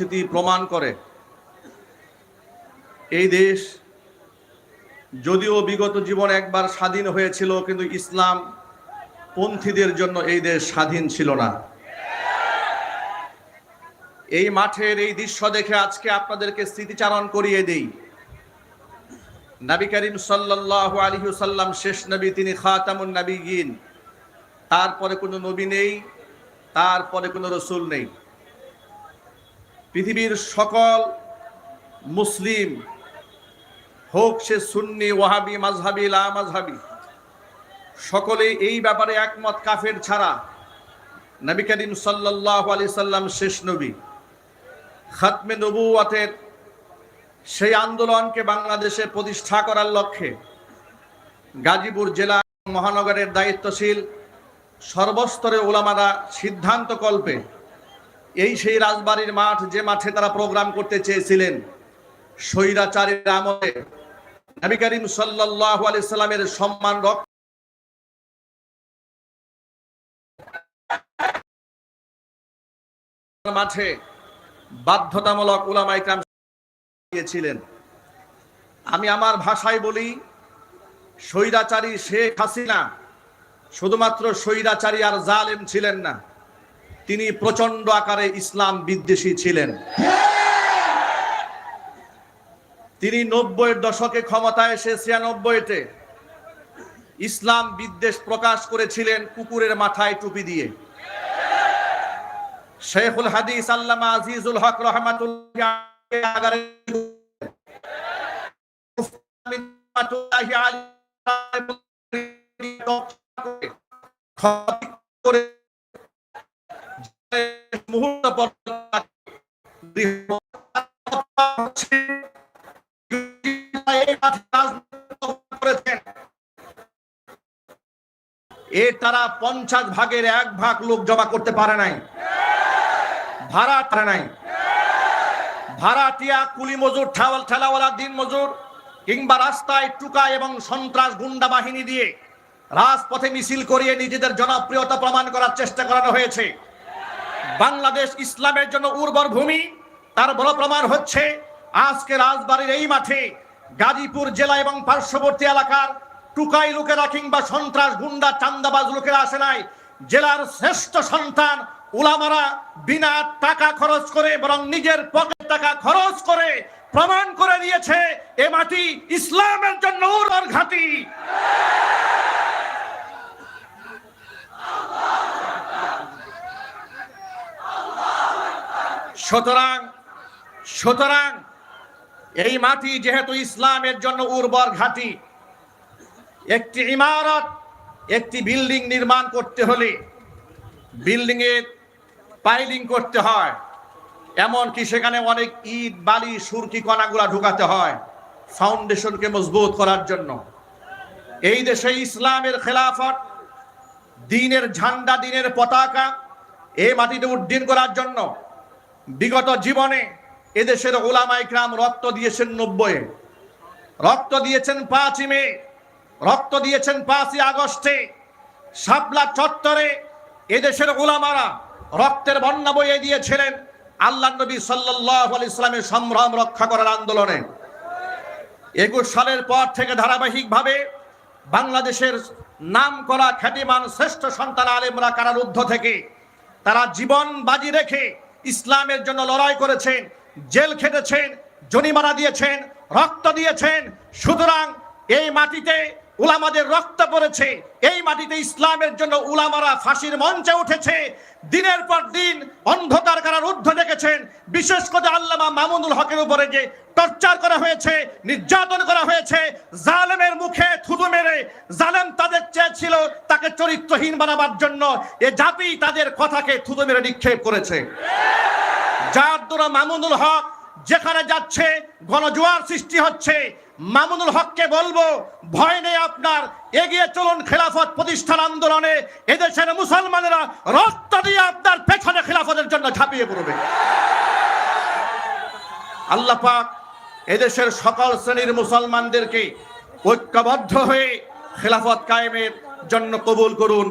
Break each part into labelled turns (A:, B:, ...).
A: পরিস্থিতি প্রমাণ করে। এই দেশ যদিও বিগত জীবন একবার স্বাধীন হয়েছিল, কিন্তু ইসলাম পন্থীদের জন্য এই দেশ স্বাধীন ছিল না। এই মাঠের এই দৃশ্য দেখে আজকে আপনাদেরকে স্মৃতিচারণ করিয়ে দেই। নবী করিম সাল্লাল্লাহু আলাইহি সাল্লাম শেষ নবী, তিনি খাতামুন নবীগিন তারপরে কোনো নবী নেই, তারপরে কোনো রসুল নেই। পৃথিবীর সকল মুসলিম হোক সে সুন্নি, ওয়াহাবি মাঝহাবি লা মাজহাবি সকলে এই ব্যাপারে একমত কাফের ছাড়া। নবী করিম সাল্লাল্লাহু আলাইহি সাল্লাম শেষ নবী। খাতমে নবুয়াতের সেই আন্দোলনকে বাংলাদেশে প্রতিষ্ঠা করার লক্ষ্যে গাজীপুর জেলা মহানগরের দায়িত্বশীল সর্বস্তরে ওলামারা সিদ্ধান্ত কল্পে এই সেই রাজবাড়ির মাঠ যে মাঠে তারা প্রোগ্রাম করতে চেয়েছিলেন, স্বৈরাচারীর আমলে নবী করিম সাল্লাল্লাহু আলাইহি সাল্লামের সম্মান রক্ষা মাঠে বাধ্যতামূলক উলামা ইকরাম দিয়েছিলেন। আমি আমার ভাষায় বলি, স্বৈরাচারী শেখ হাসিনা শুধুমাত্র স্বৈরাচারী আর জালেম ছিলেন না। তিনি প্রচণ্ড আকারে ইসলাম বিদ্বেষী ছিলেন। তিনি নব্বইয়ের দশকে ক্ষমতায় এসে ছিয়ানব্বইতে ইসলাম বিদ্বেষ প্রকাশ করেছিলেন কুকুরের মাথায় টুপি দিয়ে। শেখুল হাদিস আল্লামা আজিজুল হক রহমাতুল্লাহ আগারে রহমাতুল্লাহি আলাইহি করে মুহূর্ত এ তারা পঞ্চাশ ভাগের এক ভাগ লোক জমা করতে পারে নাই। ভাড়া পারে নাই। ভাড়াটিয়া কুলি মজুর ঠাওয়াল ঠেলাওয়ালা, দিন মজুর, কিংবা রাস্তায় টুকা এবং সন্ত্রাস গুন্ডা বাহিনী দিয়ে রাজপথে মিছিল করিয়ে নিজেদের জনপ্রিয়তা প্রমাণ করার চেষ্টা করানো হয়েছে। বাংলাদেশ ইসলামের জন্য উর্বর ভূমি, তার বড় প্রমাণ হচ্ছে আজকে রাজবাড়ির এই মাঠে গাজীপুর জেলা এবং পার্শ্ববর্তী এলাকার টুকাই লোকেরা কিংবা সন্ত্রাস গুন্ডা, চান্দাবাজ লোকেরা আসে নাই। জেলার শ্রেষ্ঠ সন্তান উলামারা বিনা টাকা খরচ করে বরং নিজের পকেট টাকা খরচ করে প্রমাণ করে দিয়েছে এ মাটি ইসলামের জন্য ঘাটি। সুতরাং সুতরাং এই মাটি যেহেতু ইসলামের জন্য উর্বর ঘাটি, একটি ইমারত, একটি বিল্ডিং নির্মাণ করতে হলে বিল্ডিং এর পাইলিং করতে হয়, এমনকি সেখানে অনেক ইট, বালি, সুরকি, কণাগুলা ঢুকাতে হয় ফাউন্ডেশনকে মজবুত করার জন্য। এই দেশে ইসলামের খেলাফত, দিনের ঝান্ডা, দিনের পতাকা, এই মাটিতে উড্ডীন করার জন্য বিগত জীবনে এদেশের ওলামা ইকরাম রক্ত দিয়েছেন নব্বই রক্ত দিয়েছেন পাঁচই মে, রক্ত দিয়েছেন পাঁচই আগস্টে। শাপলা চত্বরে এদেশের ওলামারা রক্তের বন্যা বইয়ে দিয়েছিলেন আল্লাহ নবী সাল্লাহ ইসলামের সম্ভ্রম রক্ষা করার আন্দোলনে। একুশ সালের পর থেকে ধারাবাহিকভাবে বাংলাদেশের নাম করা খ্যাতিমান শ্রেষ্ঠ সন্তান আলেমরা কারারুদ্ধ থেকে তারা জীবন বাজি রেখে ইসলামের জন্য লড়াই করেছেন জেল খেটেছেন জনিমারা দিয়েছেন রক্ত দিয়েছেন। সুতরাং এই মাটিতে উলামাদের রক্ত পড়েছে। এই মাটিতে ইসলামের জন্য উলামারা ফাঁসির মঞ্চে উঠেছে। দিনের পর দিন অন্ধকার কারার ঊর্ধ্ব দেখেছেন। বিশেষ করে আল্লামা মামুনুল হকের উপরে যে টর্চার করা হয়েছে, নির্যাতন করা হয়েছে, জালেমের মুখে থুতু মেরে জালেম তাদের চেয়েছিল তাকে চরিত্রহীন বানাবার জন্য। এ জাতি তাদের কথাকে থুতু মেরে নিক্ষেপ করেছে। যার দ্বারা মামুনুল হক যেখানে যাচ্ছে, গণজোয়ার সৃষ্টি হচ্ছে মামুনুল হককে বলব, ভয় নেই আপনার, এগিয়ে চলুন খেলাফত প্রতিষ্ঠান আন্দোলনে। এদেশের মুসলমানেরা রক্ত দিয়ে আপনার পেছনে খেলাফতের জন্য ঝাঁপিয়ে পড়বে। আল্লাহ পাক এদেশের সকল শ্রেণির মুসলমানদেরকে ঐক্যবদ্ধ হয়ে খেলাফত কায়েমের জন্য কবুল করুন।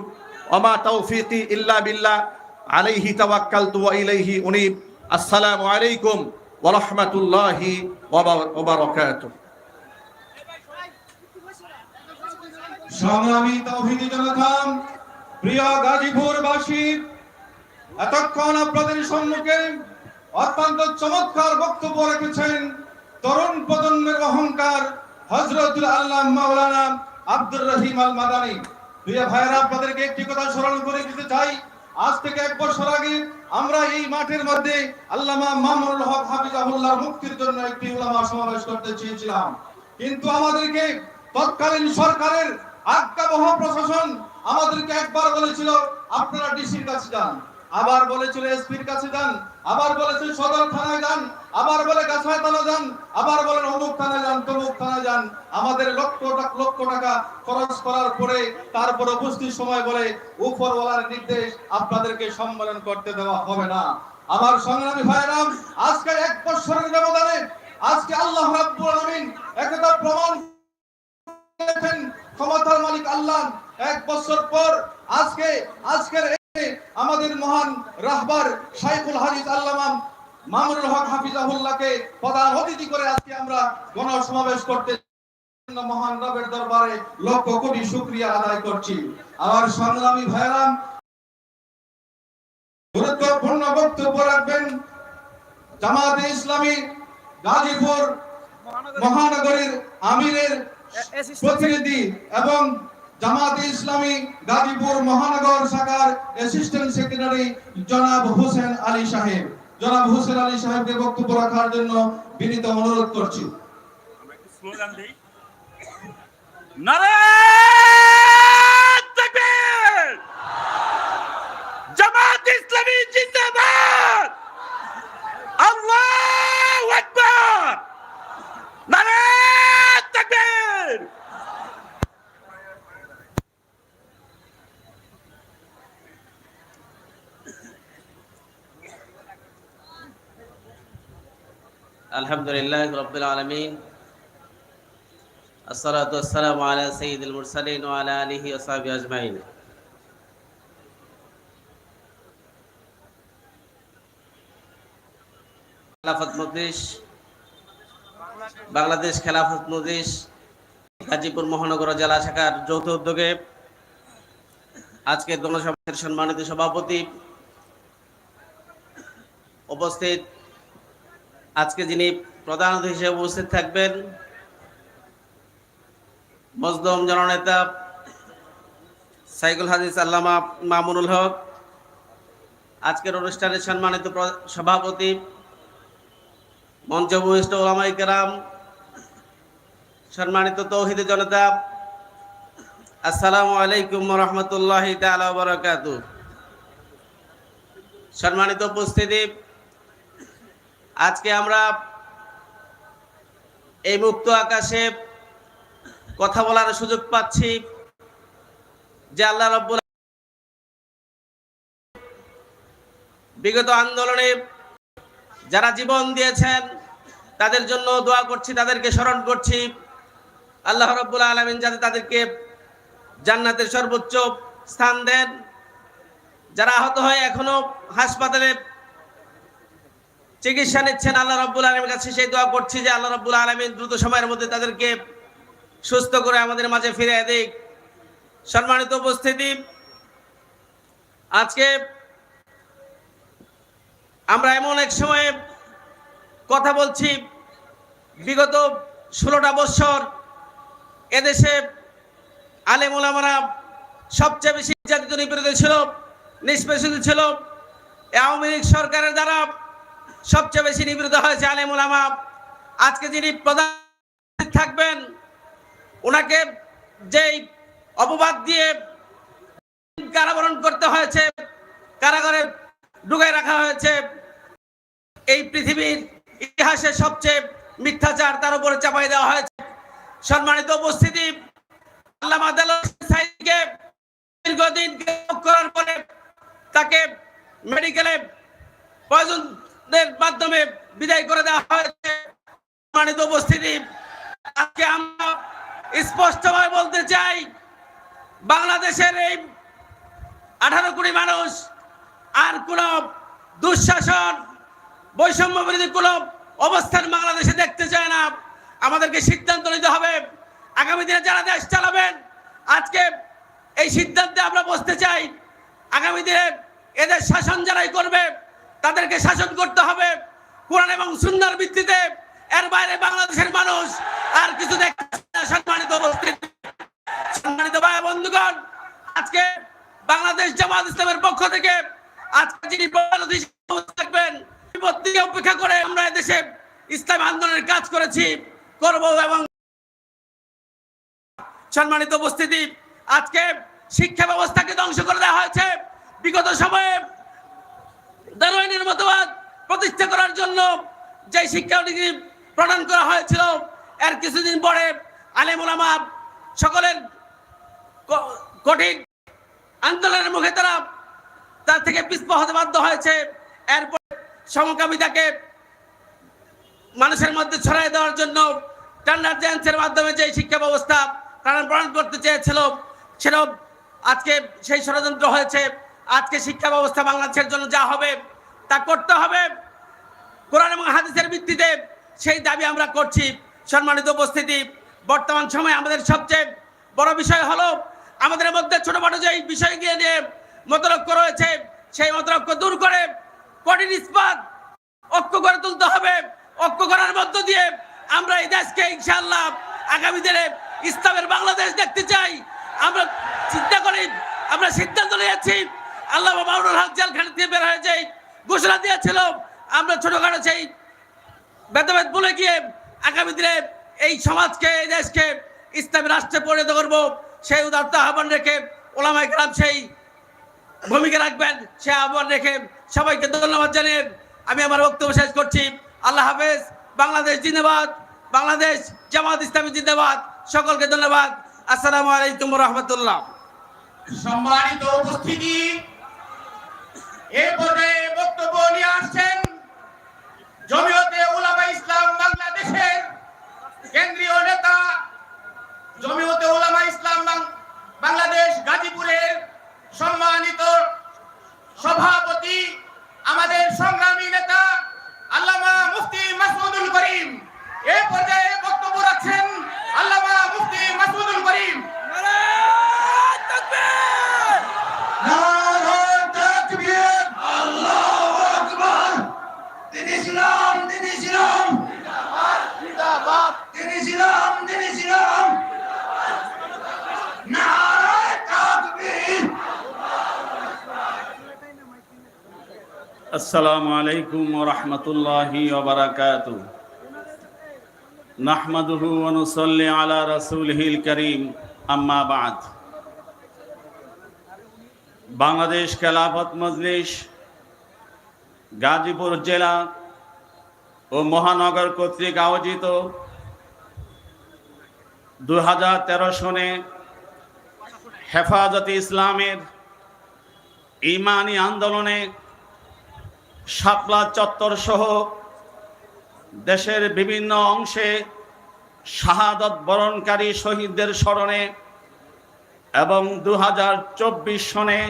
A: অমা তৌফিকি ইল্লা বিল্লাহ, আলাইহি তাওয়াক্কালতু ওয়া ইলাইহি উনীব। আসসালামু আলাইকুম ওয়া রাহমাতুল্লাহি ওয়া বারাকাতুহু।
B: সংগ্রামী তৌহিদি জনতা প্রিয় গাজীপুরবাসী, এতক্ষণ আপনাদের সম্মুখে অত্যন্ত চমৎকার বক্তব্য রেখেছেন তরুণ প্রজন্মের অহংকার হজরতুল আল্লাহ মাওলানা আব্দুর রহিম আল মাদানী প্রিয় ভাইরা আপনাদেরকে একটি কথা স্মরণ করে দিতে চাই। আজ থেকে এক বছর আগে আমরা এই মাঠের মধ্যে আল্লামা মামুনুল হক হাফিজাহুল্লাহ মুক্তির জন্য একটি উলামা সমাবেশ করতে চেয়েছিলাম। কিন্তু আমাদেরকে তৎকালীন সরকারের আজ্ঞাবহ প্রশাসন আমাদেরকে একবার বলেছিল, আপনারা ডিসির কাছে যান। আবার বলেছিল, এসপির কাছে যান। আবার বলেছে, সদর থানায় যান। আবার বলে, গাছায় থানা যান। আবার বলেন, অমুক থানায় যান, তমুক থানায় যান। আমাদের লক্ষ লক্ষ টাকা খরচ করার পরে তারপর উপস্থিত সময় বলে, উপরওয়ালার নির্দেশ আপনাদেরকে সম্মেলন করতে দেওয়া হবে না। আমার সংগ্রামী ভাইরাম, আজকে এক বছরের ব্যবধানে আজকে আল্লাহ রাব্বুল আলামিন একথা প্রমাণ আল্লাহ এক বছর পর আজকে আজকের আমাদের মহান রাহবার শাইখুল হাদিস আল্লামা মামুনুল হক হাফিজাহুল্লাহকে প্রধান অতিথি করে আজকে আমরা গণসমাবেশ করতে মহান রবের দরবারে লক্ষ কোটি শুকরিয়া আদায় করছি। আমার সংগ্রামী ভাইরাম গুরুত্বপূর্ণ বক্তব্য রাখবেন জামাতে ইসলামী গাজীপুর মহানগরীর আমিরের প্রতিনিধি এবং জামাতে ইসলামী গাজীপুর মহানগর শাখার অ্যাসিস্ট্যান্ট সেক্রেটারি জনাব হোসেন আলী সাহেব। জনাব হোসেন আলী সাহেবকে বক্তব্য রাখার জন্য বিনীত অনুরোধ করছি।
C: জামাত
D: আলহামদুলিল্লাহ আজমাইন। বাংলাদেশ খেলাফত নদেশ গাজীপুর মহানগর জেলা শাখার যৌথ উদ্যোগে আজকে জনসভা সম্মানিত সভাপতি উপস্থিত আজকে যিনি প্রধান অতিথি হিসেবে উপস্থিত থাকবেন, মজদুম জননেতা সাইকুল হাদিস আল্লামা মামুনুল হক, আজকের অনুষ্ঠানের সম্মানিত সভাপতি, মঞ্চভূমিষ্ঠ ওলামাই কেরাম, সম্মানিত তৌহিদ জনতা, আসসালামু আলাইকুম রহমতুল্লাহ তালা বরকাত সম্মানিত উপস্থিতি আজকে আমরা এই মুক্ত আকাশে কথা বলার সুযোগ পাচ্ছি যে আল্লাহ রব্বুল বিগত আন্দোলনে যারা জীবন দিয়েছেন, তাদের জন্য দোয়া করছি, তাদেরকে স্মরণ করছি। আল্লাহ রব্বুল আলমিন যাতে তাদেরকে জান্নাতের সর্বোচ্চ স্থান দেন। যারা আহত হয়ে এখনও হাসপাতালে চিকিৎসা নিচ্ছেন আল্লাহ রব্বুল আলমীর কাছে। সেই দোয়া করছি যে আল্লাহ রব্বুল আলমিন দ্রুত সময়ের মধ্যে তাদেরকে সুস্থ করে আমাদের মাঝে ফিরে দিক। সম্মানিত উপস্থিতি, আজকে আমরা এমন এক সময়ে কথা বলছি, বিগত ষোলোটা বৎসর এদেশে আলেম ওলামারা সবচেয়ে বেশি নির্যাতিত নিপীড়িত ছিল, নিষ্পেষিত ছিল। আওয়ামী লীগ সরকারের দ্বারা সবচেয়ে বেশি নিবৃত হয়েছে আলেম ওলামা আজকে যিনি প্রধান থাকবেন, ওনাকে যেই অপবাদ দিয়ে কারাবরণ করতে হয়েছে, কারাগারে ঢুকায় রাখা হয়েছে, এই পৃথিবীর ইতিহাসে সবচেয়ে মিথ্যাচার তার উপরে চাপাই দেওয়া হয়েছে। সম্মানিত উপস্থিতি সাইদকে দীর্ঘদিন করার পরে তাকে মেডিকেলে প্রয়োজনের মাধ্যমে বিদায় করে দেওয়া হয়েছে। সম্মানিত উপস্থিতি, আজকে আমরা স্পষ্টভাবে বলতে চাই, বাংলাদেশের এই আঠারো কোটি মানুষ আর কোন দুঃশাসন বৈষম্য বিরোধী কোনো অবস্থান বাংলাদেশে দেখতে চায় না। আমাদেরকে সিদ্ধান্ত নিতে হবে। আগামী দিনে যারা দেশ চালাবেন, আজকে এই সিদ্ধান্তে আমরা বসতে চাই, আগামী দিনে এদের শাসন যারাই করবে তাদেরকে শাসন করতে হবে। কোরআন এবং সুন্দর ভিত্তিতে এর বাইরে বাংলাদেশের মানুষ আর কিছু সম্মানিত উপস্থিতি, সম্মানিত ভাই বন্ধুগণ, আজকে বাংলাদেশ জামাত ইসলামের পক্ষ থেকে আজকে যিনি থাকবেন, বিপত্তি উপেক্ষা করে আমরা দেশে ইসলাম আন্দোলনের কাজ করেছি, করব এবং সম্মানিত উপস্থিতি, আজকে শিক্ষা ব্যবস্থাকে ধ্বংস করে দেওয়া হয়েছে। বিগত সময়ে দারোয়ানের মতবাদ প্রতিষ্ঠা করার জন্য যে শিক্ষানীতি প্রণয়ন করা হয়েছিল, এর কিছুদিন পরে আলেম ওলামা সকলের কঠিন আন্দোলনের মুখে তারা তার থেকে পিছপা হতে বাধ্য হয়েছে। এরপর সমকামিতাকে মানুষের মধ্যে ছড়াই দেওয়ার জন্য স্ট্যান্ডার্ড জেন্সের মাধ্যমে যে শিক্ষা ব্যবস্থা প্রণয়ন করতে চেয়েছিল, সেটাও আজকে সেই ষড়যন্ত্র হয়েছে। আজকে শিক্ষা ব্যবস্থা বাংলাদেশের জন্য যা হবে তা করতে হবে। কোরআন এবং হাদিসের ভিত্তিতে সেই দাবি আমরা করছি। সম্মানিত উপস্থিতি, বর্তমান সময়ে আমাদের সবচেয়ে বড় বিষয় হলো আমাদের মধ্যে ছোটোখাটো যে বিষয়গুলো নিয়ে মতলক্ষ রয়েছে, সেই মতলক্ষ দূর করে কঠিন ইস্পাত ঐক্য করে তুলতে হবে। ঐক্য করার মধ্য দিয়ে আমরা এই দেশকে ইনশাল্লাহ আগামী দিনে ইসলামের বাংলাদেশ দেখতে চাই। আমরা চিন্তা করি, আমরা সিদ্ধান্ত নিয়েছি আল্লাহ মামুনুল হক জেলখানা থেকে বের হয়ে যাই ঘোষণা দিয়েছিল আমরা ছোটখাটো সেই ভেদাভেদ বলে গিয়ে আগামী দিনে এই সমাজকে, এই দেশকে ইসলামী রাষ্ট্রে পরিণত করব, সেই উদার্ত আহ্বান রেখে ওলামাই গ্রাম সেই ভূমিকা রাখবেন সে আহ্বান রেখে সবাইকে ধন্যবাদ জানিয়ে আমি আমার বক্তব্য শেষ করছি। আল্লাহ হাফেজ, বাংলাদেশ জিন্দাবাদ, বাংলাদেশ জামাত ইসলামী জিন্দাবাদ, সকলকে ধন্যবাদ। আসসালামু আলাইকুম রহমতুল্লাহ।
E: সম্মানিত উপস্থিতি এ পর্যায়ে বক্তব্য নিয়ে আসছেন জমিয়তে উলামা ইসলাম বাংলাদেশের কেন্দ্রীয় নেতা, জমিয়তে উলামা ইসলাম বাংলাদেশ গাজীপুরের সম্মানিত সভাপতি, আমাদের সংগ্রামী নেতা, আল্লামা মুফতি মাসুদুল করিম। এ পর্যায়ে বক্তব্য রাখছেন আল্লামা মুফতি মাসুদুল করিম
F: দিন ইসলাম দিন ইসলাম দিন ইসলাম দিন ইসলাম নারায় তাকবীর
G: আসসালামু আলাইকুম রহমতুল্লাহি ওবরাকাত নাহমাদুহু ওয়া নুসাল্লি আলা রাসূলিহিল করিম বাংলাদেশ খেলাফত মজলিস, গাজীপুর জেলা ও মহানগর কর্তৃক আয়োজিত দু হাজার তেরো সনে হেফাজতে ইসলামের ইমানি আন্দোলনে শাপলা চত্বর সহ দেশের বিভিন্ন অংশে শাহাদত বরণকারী শহীদদের স্মরণে এবং দু চব্বিশ সনে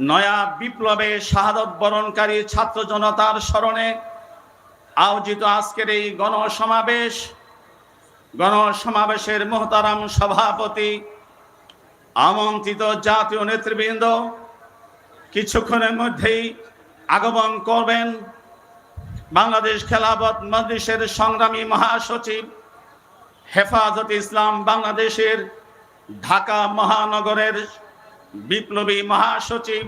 G: নয়া বিপ্লবে শাহাদত বরণকারী ছাত্র জনতার স্মরণে আয়োজিত আজকের এই গণসমাবেশ, গণসমাবেশের মোহতারাম সভাপতি, আমন্ত্রিত জাতীয় নেতৃবৃন্দ, কিছুক্ষণের মধ্যেই আগমন করবেন। বাংলাদেশ খেলাফত মজলিসের সংগ্রামী মহাসচিব হেফাজত ইসলাম বাংলাদেশের ঢাকা মহানগরের বিপ্লবী মহাসচিব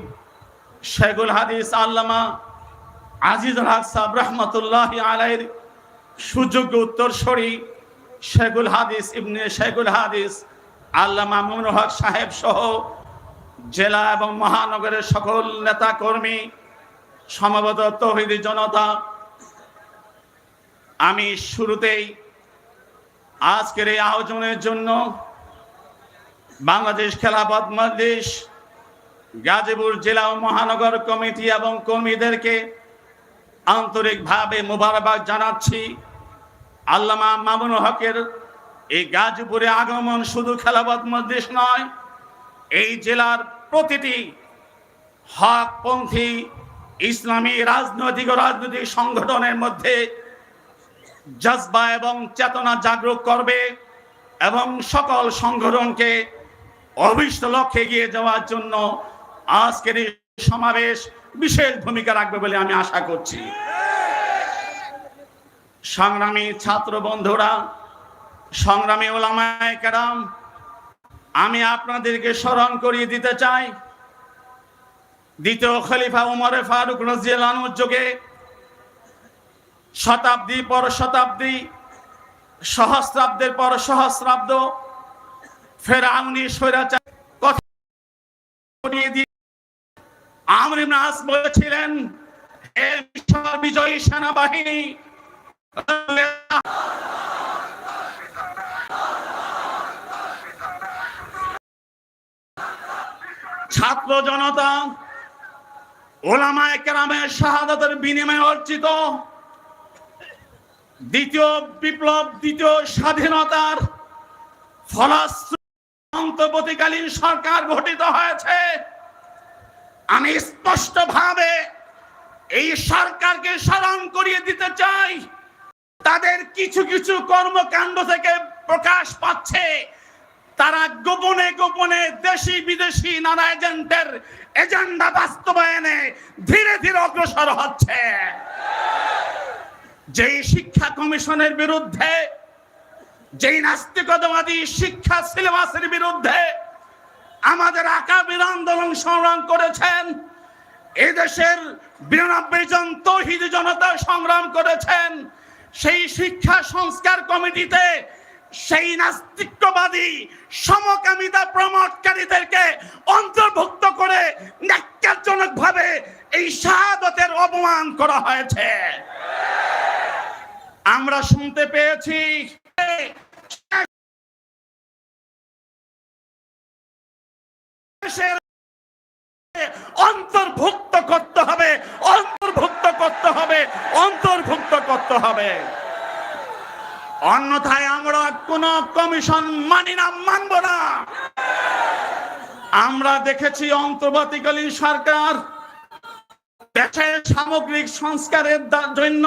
G: শেগুল হাদিস আল্লামা আজিজুল হক সাহ রহমতুল্লাহ আলাইর সুযোগ্য উত্তরসূরি শেগুল হাদিস ইবনে শেগুল হাদিস আল্লামা মুনুল হক সাহেব সহ জেলা এবং মহানগরের সকল নেতা কর্মী সমবেত তৌহিদি জনতা। আমি শুরুতেই আজকের এই আয়োজনের জন্য বাংলাদেশ খেলাফত মজলিস গাজীপুর জেলা ও মহানগর কমিটি এবং কর্মীদেরকে আন্তরিকভাবে মোবারকবাদ জানাচ্ছি। আল্লামা মামুন হকের এই গাজীপুরে আগমন শুধু খেলাফত মজলিস নয়, এই জেলার প্রতিটি হকপন্থী ইসলামী রাজনৈতিক ও রাজনৈতিক সংগঠনের মধ্যে জজবা এবং চেতনা জাগরুক করবে এবং সকল সংগঠনকে অভিষ্ট লক্ষ্যে এগিয়ে যাওয়ার জন্য আজকের এই সমাবেশ বিশেষ ভূমিকা রাখবে বলে আমি আশা করছি। সংগ্রামী ছাত্র বন্ধুরা, সংগ্রামী ওলামায় কেরাম, আমি আপনাদেরকে স্মরণ করিয়ে দিতে চাই দ্বিতীয় খলিফা উমরে ফারুক রাজিয়ালানুর যুগে শতাব্দী পর শতাব্দী, সহস্রাব্দের পর সহস্রাব্দ ফেরাউনি স্বৈরাচার কথা আমর আস বলেছিলেন বিজয়ী সেনাবাহিনী, ছাত্র জনতা ওলামায়ে কেরামের শাহাদাতের বিনিময়ে অর্জিত দ্বিতীয় বিপ্লব, দ্বিতীয় স্বাধীনতার ফলশ্রুতি সরকার গঠিত হয়েছে। আমি স্পষ্টভাবে এই সরকারকে স্মরণ করিয়ে দিতে চাই। তাদের কিছু কিছু কর্মকাণ্ড থেকে প্রকাশ পাচ্ছে। তারা গোপনে গোপনে দেশি বিদেশি নানা এজেন্টের এজেন্ডা বাস্তবায়নে ধীরে ধীরে অগ্রসর হচ্ছে। যেই শিক্ষা কমিশনের বিরুদ্ধে, যেই নাস্তিকতাবাদী শিক্ষা সিলেবাসের বিরুদ্ধে আমাদের আকাবির আন্দোলন সংগ্রাম করেছেন, এদেশের বিরানব্বই জন তহিদ জনতা সংগ্রাম করেছেন, সেই শিক্ষা সংস্কার কমিটিতে সেই নাস্তিকবাদী, সমকামিতা প্রমোটকারীদেরকে অন্তর্ভুক্ত করে ন্যাক্কারজনক ভাবে এই শাহাদতের অপমান করা হয়েছে। আমরা শুনতে পেয়েছি অন্তর্ভুক্ত করতে হবে, অন্তর্ভুক্ত করতে হবে, অন্তর্ভুক্ত করতে হবে। অন্যথায় আমরা কোন কমিশন মানি না, মানব না। আমরা দেখেছি অন্তর্বর্তীকালীন সরকার দেশের সামগ্রিক সংস্কারের জন্য